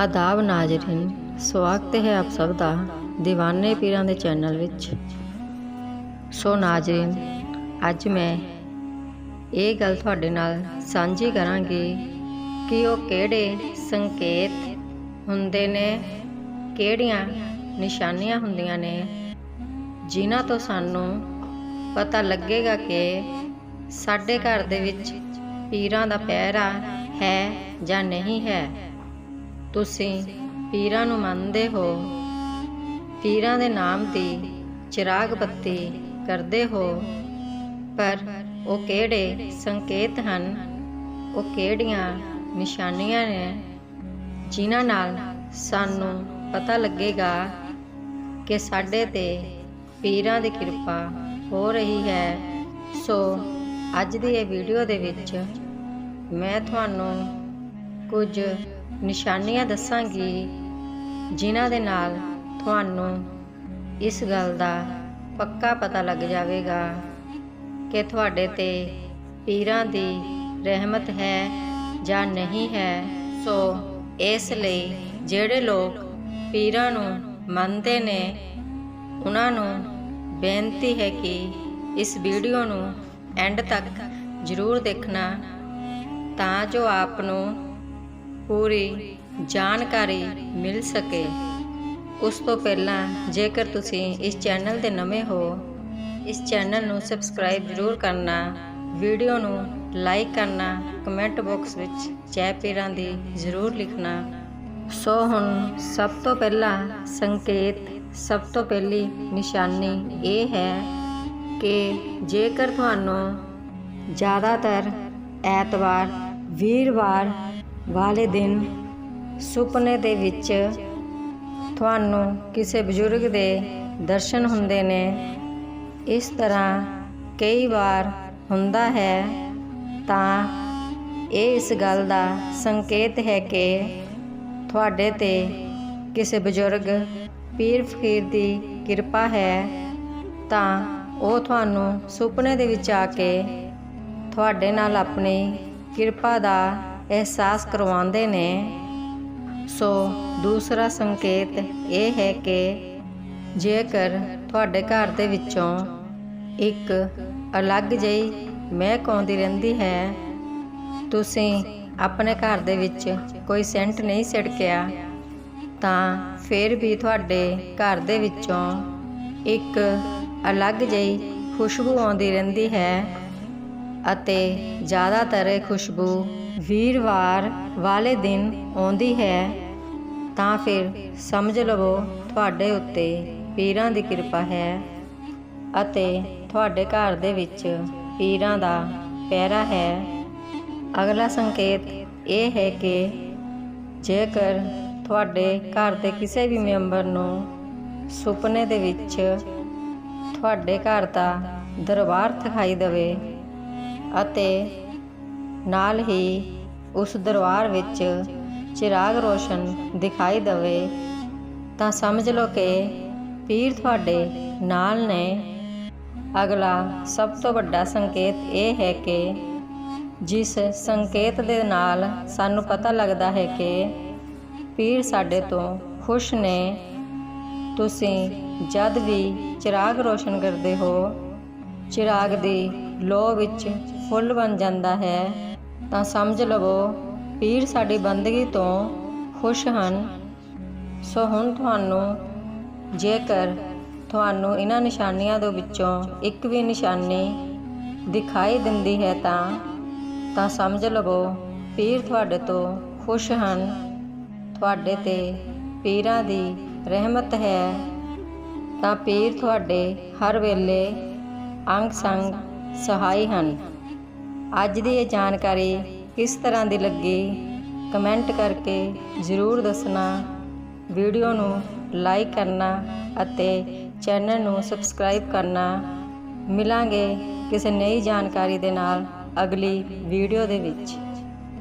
ਆਦਾਬ ਨਾਜ਼ਰੀਨ, ਸਵਾਗਤ ਹੈ ਆਪ ਸਭ ਦਾ دیਵਾਨੇ ਪੀਰਾਂ ਦੇ ਚੈਨਲ ਵਿੱਚ। ਸੋ ਨਾਜ਼ਰੀਨ, ਅੱਜ ਮੈਂ ਇਹ ਗੱਲ ਤੁਹਾਡੇ ਨਾਲ ਸਾਂਝੀ ਕਰਾਂਗੀ ਕਿ ਉਹ ਕਿਹੜੇ ਸੰਕੇਤ ਹੁੰਦੇ ਨੇ, ਕਿਹੜੀਆਂ ਨਿਸ਼ਾਨੀਆਂ ਹੁੰਦੀਆਂ ਨੇ, ਜਿਨ੍ਹਾਂ ਤੋਂ ਸਾਨੂੰ ਪਤਾ ਲੱਗੇਗਾ ਕਿ ਸਾਡੇ ਘਰ ਦੇ ਵਿੱਚ ਪੀਰਾਂ ਦਾ ਪਹਿਰਾ ਹੈ ਜਾਂ ਨਹੀਂ ਹੈ। ਤੁਸੀਂ ਪੀਰਾਂ ਨੂੰ ਮੰਨਦੇ ਹੋ। ਪੀਰਾਂ ਦੇ ਨਾਮ ਦੀ ਚਿਰਾਗ ਬੱਤੀ ਕਰਦੇ ਹੋ। ਪਰ ਉਹ ਕਿਹੜੇ ਸੰਕੇਤ ਹਨ? ਉਹ ਕਿਹੜੀਆਂ ਨਿਸ਼ਾਨੀਆਂ ਨੇ ਜਿਨ੍ਹਾਂ ਨਾਲ ਸਾਨੂੰ ਪਤਾ ਲੱਗੇਗਾ ਕਿ ਸਾਡੇ ਤੇ ਪੀਰਾਂ ਦੀ ਕਿਰਪਾ ਹੋ ਰਹੀ ਹੈ। ਸੋ ਅੱਜ ਦੀ ਇਹ ਵੀਡੀਓ ਦੇ ਵਿੱਚ ਮੈਂ ਤੁਹਾਨੂੰ ਕੁਝ ਨਿਸ਼ਾਨੀਆਂ ਦੱਸਾਂਗੀ, ਜਿਨ੍ਹਾਂ ਦੇ ਨਾਲ ਤੁਹਾਨੂੰ ਇਸ ਗੱਲ ਦਾ ਪੱਕਾ ਪਤਾ ਲੱਗ ਜਾਵੇਗਾ ਕਿ ਤੁਹਾਡੇ ਤੇ ਪੀਰਾਂ ਦੀ ਰਹਿਮਤ ਹੈ ਜਾਂ ਨਹੀਂ ਹੈ। ਸੋ ਇਸ ਲਈ ਜਿਹੜੇ ਲੋਕ ਪੀਰਾਂ ਨੂੰ ਮੰਨਦੇ ਨੇ, ਉਹਨਾਂ ਨੂੰ ਬੇਨਤੀ ਹੈ ਕਿ ਇਸ ਵੀਡੀਓ ਨੂੰ ਐਂਡ ਤੱਕ ਜ਼ਰੂਰ ਦੇਖਣਾ ਤਾਂ ਜੋ ਆਪ ਨੂੰ ਪੂਰੀ ਜਾਣਕਾਰੀ ਮਿਲ ਸਕੇ। ਉਸ ਤੋਂ ਪਹਿਲਾਂ ਜੇਕਰ ਤੁਸੀਂ ਇਸ ਚੈਨਲ ਦੇ ਨਵੇਂ ਹੋ, ਇਸ ਚੈਨਲ ਨੂੰ ਸਬਸਕ੍ਰਾਈਬ ਜ਼ਰੂਰ ਕਰਨਾ, ਵੀਡੀਓ ਨੂੰ ਲਾਈਕ ਕਰਨਾ, ਕਮੈਂਟ ਬਾਕਸ ਵਿੱਚ ਜੈ ਪੀਰਾਂ ਦੀ ਜ਼ਰੂਰ ਲਿਖਣਾ। ਸੋ ਹੁਣ ਸਭ ਤੋਂ ਪਹਿਲਾ ਸੰਕੇਤ, ਸਭ ਤੋਂ ਪਹਿਲੀ ਨਿਸ਼ਾਨੀ ਇਹ ਹੈ ਕਿ ਜੇਕਰ ਤੁਹਾਨੂੰ ਜ਼ਿਆਦਾਤਰ ਐਤਵਾਰ, ਵੀਰਵਾਰ ਵਾਲੇ ਦਿਨ ਸੁਪਨੇ ਦੇ ਵਿੱਚ ਤੁਹਾਨੂੰ ਕਿਸੇ ਬਜ਼ੁਰਗ ਦੇ ਦਰਸ਼ਨ ਹੁੰਦੇ ਨੇ। ਇਸ ਤਰ੍ਹਾਂ ਕਈ ਵਾਰ ਹੁੰਦਾ ਹੈ, ਤਾਂ ਇਹ ਇਸ ਗੱਲ ਦਾ ਸੰਕੇਤ ਹੈ ਕਿ ਤੁਹਾਡੇ ਤੇ ਕਿਸੇ ਬਜ਼ੁਰਗ ਪੀਰ ਫਕੀਰ ਦੀ ਕਿਰਪਾ ਹੈ, ਤਾਂ ਉਹ ਤੁਹਾਨੂੰ ਸੁਪਨੇ ਦੇ ਵਿੱਚ ਆ ਕੇ ਤੁਹਾਡੇ ਨਾਲ ਆਪਣੀ ਕਿਰਪਾ ਦਾ ਅਹਿਸਾਸ ਕਰਵਾਉਂਦੇ ਨੇ। ਸੋ ਦੂਸਰਾ ਸੰਕੇਤ ਇਹ ਹੈ ਕਿ ਜੇਕਰ ਤੁਹਾਡੇ ਘਰ ਦੇ ਵਿੱਚੋਂ ਇੱਕ ਅਲੱਗ ਜਿਹੀ ਮਹਿਕ ਆਉਂਦੀ ਰਹਿੰਦੀ ਹੈ, ਤੁਸੀਂ ਆਪਣੇ ਘਰ ਦੇ ਵਿੱਚ ਕੋਈ ਸੈਂਟ ਨਹੀਂ ਛਿੜਕਿਆ ਤਾਂ ਫਿਰ ਵੀ ਤੁਹਾਡੇ ਘਰ ਦੇ ਵਿੱਚੋਂ ਇੱਕ ਅਲੱਗ ਜਿਹੀ ਖੁਸ਼ਬੂ ਆਉਂਦੀ ਰਹਿੰਦੀ ਹੈ ਅਤੇ ਜ਼ਿਆਦਾਤਰ ਇਹ ਖੁਸ਼ਬੂ ਵੀਰਵਾਰ ਵਾਲੇ ਦਿਨ ਆਉਂਦੀ ਹੈ, ਤਾਂ ਫਿਰ ਸਮਝ ਲਵੋ ਤੁਹਾਡੇ ਉੱਤੇ ਪੀਰਾਂ ਦੀ ਕਿਰਪਾ ਹੈ ਅਤੇ ਤੁਹਾਡੇ ਘਰ ਦੇ ਵਿੱਚ ਪੀਰਾਂ ਦਾ ਪਹਿਰਾ ਹੈ। ਅਗਲਾ ਸੰਕੇਤ ਇਹ ਹੈ ਕਿ ਜੇਕਰ ਤੁਹਾਡੇ ਘਰ ਦੇ ਕਿਸੇ ਵੀ ਮੈਂਬਰ ਨੂੰ ਸੁਪਨੇ ਦੇ ਵਿੱਚ ਤੁਹਾਡੇ ਘਰ ਦਾ ਦਰਬਾਰ ਦਿਖਾਈ ਦੇਵੇ ਅਤੇ ਨਾਲ ਹੀ ਉਸ ਦਰਬਾਰ ਵਿੱਚ ਚਿਰਾਗ ਰੋਸ਼ਨ ਦਿਖਾਈ ਦੇਵੇ, ਤਾਂ ਸਮਝ ਲਓ ਕਿ ਪੀਰ ਤੁਹਾਡੇ ਨਾਲ ਨੇ। ਅਗਲਾ ਸਭ ਤੋਂ ਵੱਡਾ ਸੰਕੇਤ ਇਹ ਹੈ ਕਿ ਜਿਸ ਸੰਕੇਤ ਦੇ ਨਾਲ ਸਾਨੂੰ ਪਤਾ ਲੱਗਦਾ ਹੈ ਕਿ ਪੀਰ ਸਾਡੇ ਤੋਂ ਖੁਸ਼ ਨੇ, ਤੁਸੀਂ ਜਦ ਵੀ ਚਿਰਾਗ ਰੋਸ਼ਨ ਕਰਦੇ ਹੋ, ਚਿਰਾਗ ਦੀ ਲੋ ਵਿੱਚ ਫੁੱਲ ਬਣ ਜਾਂਦਾ ਹੈ। ਤਾਂ ਸਮਝ ਲਵੋ, ਪੀਰ ਸਾਡੀ ਬੰਦਗੀ ਤੋਂ ਖੁਸ਼ ਹਨ। ਸੋ ਹੁਣ ਤੁਹਾਨੂੰ, ਜੇਕਰ ਤੁਹਾਨੂੰ ਇਹਨਾਂ ਨਿਸ਼ਾਨੀਆਂ ਦੇ ਵਿੱਚੋਂ ਇੱਕ ਵੀ ਨਿਸ਼ਾਨੀ ਦਿਖਾਈ ਦਿੰਦੀ ਹੈ ਤਾਂ ਤਾਂ ਸਮਝ ਲਵੋ, ਪੀਰ ਤੁਹਾਡੇ ਤੋਂ ਖੁਸ਼ ਹਨ। ਤੁਹਾਡੇ ਤੇ ਪੀਰਾਂ ਦੀ ਰਹਿਮਤ ਹੈ। ਤਾਂ ਪੀਰ ਤੁਹਾਡੇ ਹਰ ਵੇਲੇ ਅੰਗ ਸੰਗ ਸਹਾਈ ਹਨ। ਅੱਜ ਦੀ ਇਹ ਜਾਣਕਾਰੀ ਕਿਸ ਤਰ੍ਹਾਂ ਦੀ ਲੱਗੀ? ਕਮੈਂਟ ਕਰਕੇ ਜ਼ਰੂਰ ਦੱਸਣਾ। ਵੀਡੀਓ ਨੂੰ ਲਾਈਕ ਕਰਨਾ ਅਤੇ ਚੈਨਲ ਨੂੰ ਸਬਸਕ੍ਰਾਈਬ ਕਰਨਾ। ਮਿਲਾਂਗੇ ਕਿਸੇ ਨਈ ਜਾਣਕਾਰੀ ਦੇ ਨਾਲ ਅਗਲੀ ਵੀਡੀਓ ਦੇ ਵਿੱਚ।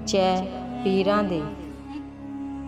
ਜੈ ਪੀਰਾਂ ਦੀ।